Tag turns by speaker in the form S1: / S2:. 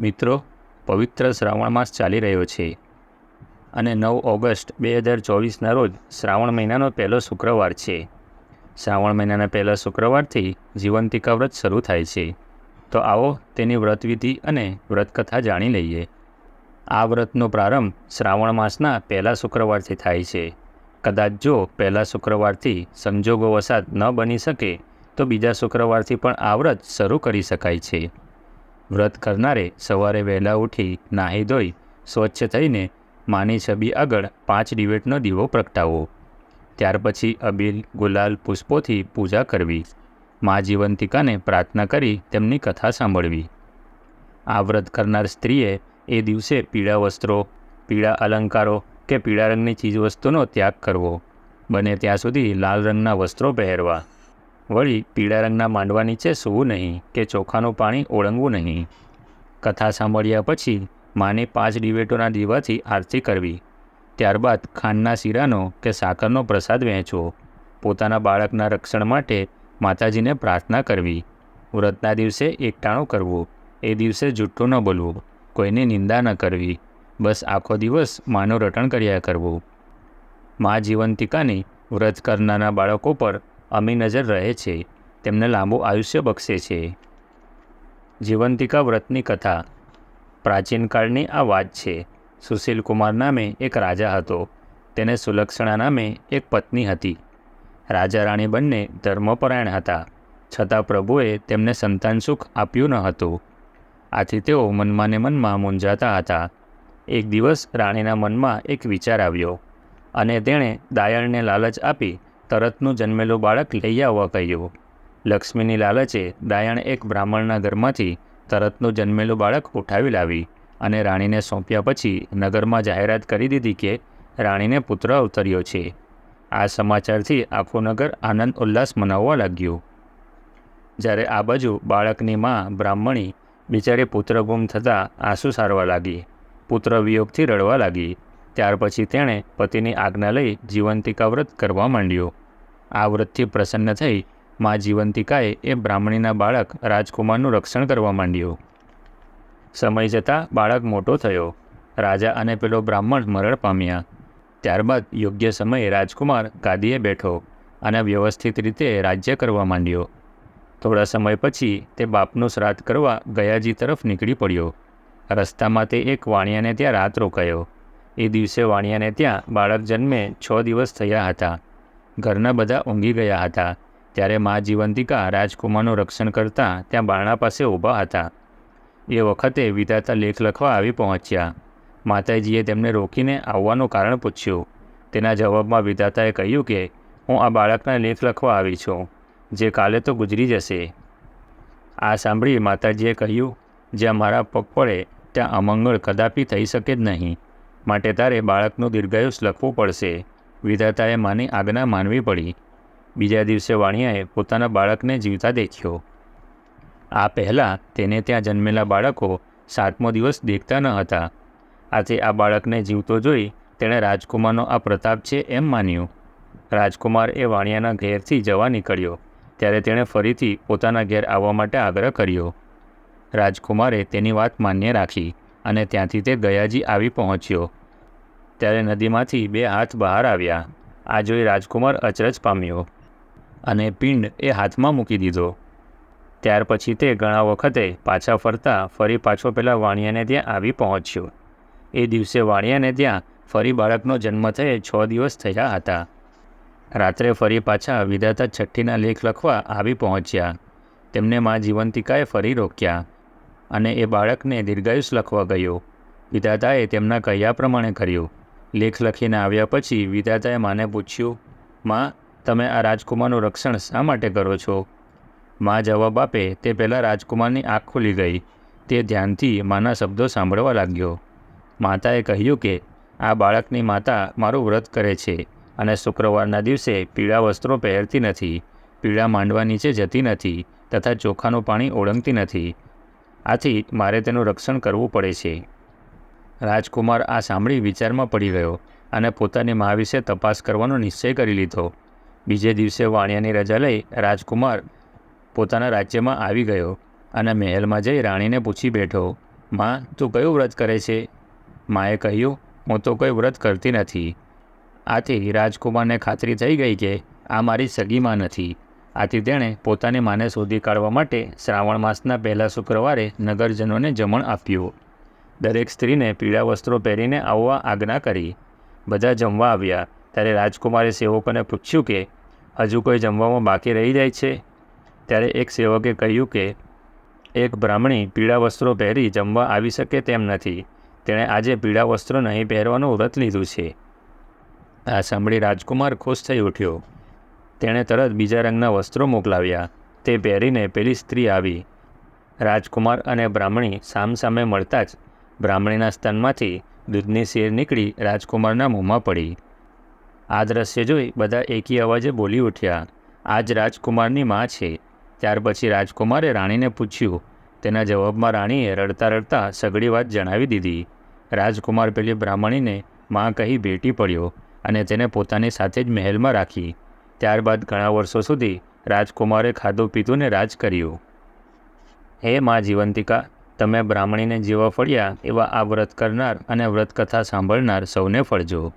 S1: મિત્રો, પવિત્ર શ્રાવણ માસ ચાલી રહ્યો છે અને નવ ઓગસ્ટ બે હજાર ચોવીસના રોજ શ્રાવણ મહિનાનો પહેલો શુક્રવાર છે. શ્રાવણ મહિનાના પહેલા શુક્રવારથી જીવંતિકા વ્રત શરૂ થાય છે. તો આવો તેની વ્રતવિધિ અને વ્રતકથા જાણી લઈએ. આ વ્રતનો પ્રારંભ શ્રાવણ માસના પહેલા શુક્રવારથી થાય છે. કદાચ જો પહેલા શુક્રવારથી સંજોગો વસાત ન બની શકે, તો બીજા શુક્રવારથી પણ આ વ્રત શરૂ કરી શકાય છે. વ્રત કરનારે સવારે વહેલા ઉઠી નાહી ધોઈ, સ્વચ્છ થઈને માની છબી આગળ પાંચ ડિવેટનો દીવો પ્રગટાવવો ત્યાર પછી અબીલ ગુલાલ પુષ્પોથી પૂજા કરવી. મા જીવંતિકાને પ્રાર્થના કરી તેમની કથા સાંભળવી. આ વ્રત કરનાર સ્ત્રીએ એ દિવસે પીળા વસ્ત્રો, પીળા અલંકારો કે પીળા રંગની ચીજવસ્તુનો ત્યાગ કરવો. બને ત્યાં સુધી લાલ રંગના વસ્ત્રો પહેરવા. વળી પીળા રંગના માંડવા નીચે સૂવું નહીં કે ચોખાનું પાણી ઓળંગવું નહીં. કથા સાંભળ્યા પછી માને પાંચ ડિવેટોના દીવાથી આરતી કરવી. ત્યારબાદ ખાંડના શીરાનો કે સાકરનો પ્રસાદ વહેંચવો. પોતાના બાળકના રક્ષણ માટે માતાજીને પ્રાર્થના કરવી. વ્રતના દિવસે એકટાણું કરવું. એ દિવસે જુઠ્ઠું ન બોલવું. કોઈની નિંદા ન કરવી. બસ આખો દિવસ માનું રટણ કર્યા કરવું. મા જીવંતિકાની વ્રત કરનારા બાળકો પર અમી નજર રહે છે, તેમને લાંબુ આયુષ્ય બક્ષે છે. જીવંતિકા વ્રતની કથા. પ્રાચીનકાળની આ વાત છે. સુશીલ કુમાર નામે એક રાજા હતો. તેને સુલક્ષણા નામે એક પત્ની હતી. રાજા રાણી બંને ધર્મપરાયણ હતા. છતાં પ્રભુએ તેમને સંતાન સુખ આપ્યું ન હતું. આથી તેઓ મનમાંને મનમાં મૂંઝાતા હતા. એક દિવસ રાણીના મનમાં એક વિચાર આવ્યો અને તેણે દાયણને લાલચ આપી તરતનું જન્મેલું બાળક લઈ આવવા કહ્યું. લક્ષ્મીની લાલચે દાયણ એક બ્રાહ્મણના ઘરમાંથી તરતનું જન્મેલું બાળક ઉઠાવી લાવી અને રાણીને સોંપ્યા પછી નગરમાં જાહેરાત કરી દીધી કે રાણીને પુત્ર અવતર્યો છે. આ સમાચારથી આખું નગર આનંદ ઉલ્લાસ મનાવવા લાગ્યું. જ્યારે આ બાજુ બાળકની મા બ્રાહ્મણી બિચારી પુત્ર ગુમ થતાં આંસુ સારવા લાગી. પુત્ર વિયોગથી રડવા લાગી. ત્યાર પછી તેણે પતિની આજ્ઞા લઈ જીવંતિકા વ્રત કરવા માંડ્યો. આ વ્રતથી પ્રસન્ન થઈ મા જીવંતિકાએ એ બ્રાહ્મણીના બાળક રાજકુમારનું રક્ષણ કરવા માંડ્યું. સમય જતાં બાળક મોટો થયો. રાજા અને પેલો બ્રાહ્મણ મરણ પામ્યા. ત્યારબાદ યોગ્ય સમયે રાજકુમાર ગાદીએ બેઠો અને વ્યવસ્થિત રીતે રાજ્ય કરવા માંડ્યો. થોડા સમય પછી તે બાપનું શ્રાદ્ધ કરવા ગયાજી તરફ નીકળી પડ્યો. રસ્તામાં તે એક વાણિયાને ત્યાં રાત રોકાયો. એ દિવસે વાણિયાને ત્યાં બાળક જન્મે છ દિવસ થયા હતા. ઘરના બધા ઊંઘી ગયા હતા. ત્યારે મા જીવંતિકા રાજકુમારનું રક્ષણ કરતા ત્યાં બારણા પાસે ઊભા હતા. એ વખતે વિધાતા લેખ લખવા આવી પહોંચ્યા. માતાજીએ તેમને રોકીને આવવાનું કારણ પૂછ્યું. તેના જવાબમાં વિધાતાએ કહ્યું કે, હું આ બાળકના લેખ લખવા આવી છું. જે કાલે તો ગુજરી જશે. આ સાંભળી માતાજીએ કહ્યું, જ્યાં મારા પગ પડે, ત્યાં અમંગળ કદાપી થઈ શકે જ નહીં. માટે તારે બાળકનું દીર્ઘાયુષ લખવું પડશે. વિધાતાએ માની આજ્ઞા માનવી પડી. બીજા દિવસે વાણિયાએ પોતાના બાળકને જીવતા દેખ્યો. આ પહેલાં તેને ત્યાં જન્મેલા બાળકો સાતમો દિવસ દેખતા ન હતા. આથી આ બાળકને જીવતો જોઈ તેણે રાજકુમારનો આ પ્રતાપ છે એમ માન્યું. રાજકુમાર એ વાણિયાના ઘેરથી જવા નીકળ્યો, ત્યારે તેણે ફરીથી પોતાના ઘેર આવવા માટે આગ્રહ કર્યો. રાજકુમારે તેની વાત માન્ય રાખી. અને ત્યાંથી તે ગયાજી આવી પહોંચ્યો. ત્યારે નદીમાંથી બે હાથ બહાર આવ્યા. આ જોઈ રાજકુમાર અચરજ પામ્યો અને પિંડ એ હાથમાં મૂકી દીધો. ત્યાર પછી તે ઘણા વખતે પાછા ફરતા ફરી પાછો પેલા વાણિયાને ત્યાં આવી પહોંચ્યો. એ દિવસે વાણિયાને ત્યાં ફરી બાળકનો જન્મ થયે છ દિવસ થયા હતા. રાત્રે ફરી પાછા વિધાતા છઠ્ઠીના લેખ લખવા આવી પહોંચ્યા. તેમને મા જીવંતિકાએ ફરી રોક્યા. અને એ બાળકને દીર્ઘાયુષ લખવા ગયો. વિધાતાએ તેમના કહ્યા પ્રમાણે કર્યું. લેખ લખીને આવ્યા પછી વિધાતાએ માને પૂછ્યું, માં, તમે આ રાજકુમારનું રક્ષણ શા માટે કરો છો? માં જવાબ આપે, તે પહેલાં રાજકુમારની આંખ ખુલી ગઈ. તે ધ્યાનથી માના શબ્દો સાંભળવા લાગ્યો. માતાએ કહ્યું કે, આ બાળકની માતા મારું વ્રત કરે છે અને શુક્રવારના દિવસે પીળા વસ્ત્રો પહેરતી નથી. પીળા માંડવા નીચે જતી નથી તથા ચોખાનું પાણી ઓળંગતી નથી. આથી મારે તેનું રક્ષણ કરવું પડે છે. રાજકુમાર આ સાંભળી વિચારમાં પડી ગયો અને પોતાની મા વિશે તપાસ કરવાનો નિશ્ચય કરી લીધો. બીજે દિવસે વાણિયાની રજા લઈ રાજકુમાર પોતાના રાજ્યમાં આવી ગયો અને મહેલમાં જઈ રાણીને પૂછી બેઠો, માં, તું કયું વ્રત કરે છે? માએ કહ્યું, હું તો કોઈ વ્રત કરતી નથી. આથી રાજકુમારને ખાતરી થઈ ગઈ કે આ મારી સગી માં નથી. આથી તેણે પોતાની માને શોધી કાઢવા માટે શ્રાવણ માસના પહેલા શુક્રવારે નગરજનોને જમણ આપ્યું. દરેક સ્ત્રીને પીળા વસ્ત્રો પહેરીને આવવા આજ્ઞા કરી. બધા જમવા આવ્યા. ત્યારે રાજકુમારે સેવકોને પૂછ્યું કે, હજુ કોઈ જમવામાં બાકી રહી જાય છે? ત્યારે એક સેવકે કહ્યું કે, એક બ્રાહ્મણી પીળા વસ્ત્રો પહેરી જમવા આવી શકે તેમ નથી. તેણે આજે પીળા વસ્ત્રો નહીં પહેરવાનું વ્રત લીધું છે. આ સાંભળી રાજકુમાર ખુશ થઈ ઉઠ્યો. તેણે તરત બીજા રંગના વસ્ત્રો મોકલાવ્યા. તે પહેરીને પેલી સ્ત્રી આવી. રાજકુમાર અને બ્રાહ્મણી સામસામે મળતા જ બ્રાહ્મણીના સ્તનમાંથી દૂધની શેર નીકળી રાજકુમારના મોંમાં પડી. આ દ્રશ્ય જોઈ બધા એકી અવાજે બોલી ઉઠ્યા આ જ રાજકુમારની માં છે. ત્યાર પછી રાજકુમારે રાણીને પૂછ્યું. તેના જવાબમાં રાણીએ રડતા રડતા સગળી વાત જણાવી દીધી. રાજકુમાર પેલી બ્રાહ્મણીને માં કહી ભેટી પડ્યો અને તેને પોતાની સાથે જ મહેલમાં રાખી. ત્યારબાદ ઘણા વર્ષો સુધી રાજકુમારે ખાધું પીધું ને રાજ કર્યું. હે મા જીવંતિકા, તમે બ્રાહ્મણીને જેવા ફળ્યા એવા આ વ્રત કરનાર અને વ્રતકથા સાંભળનાર સૌને ફળજો.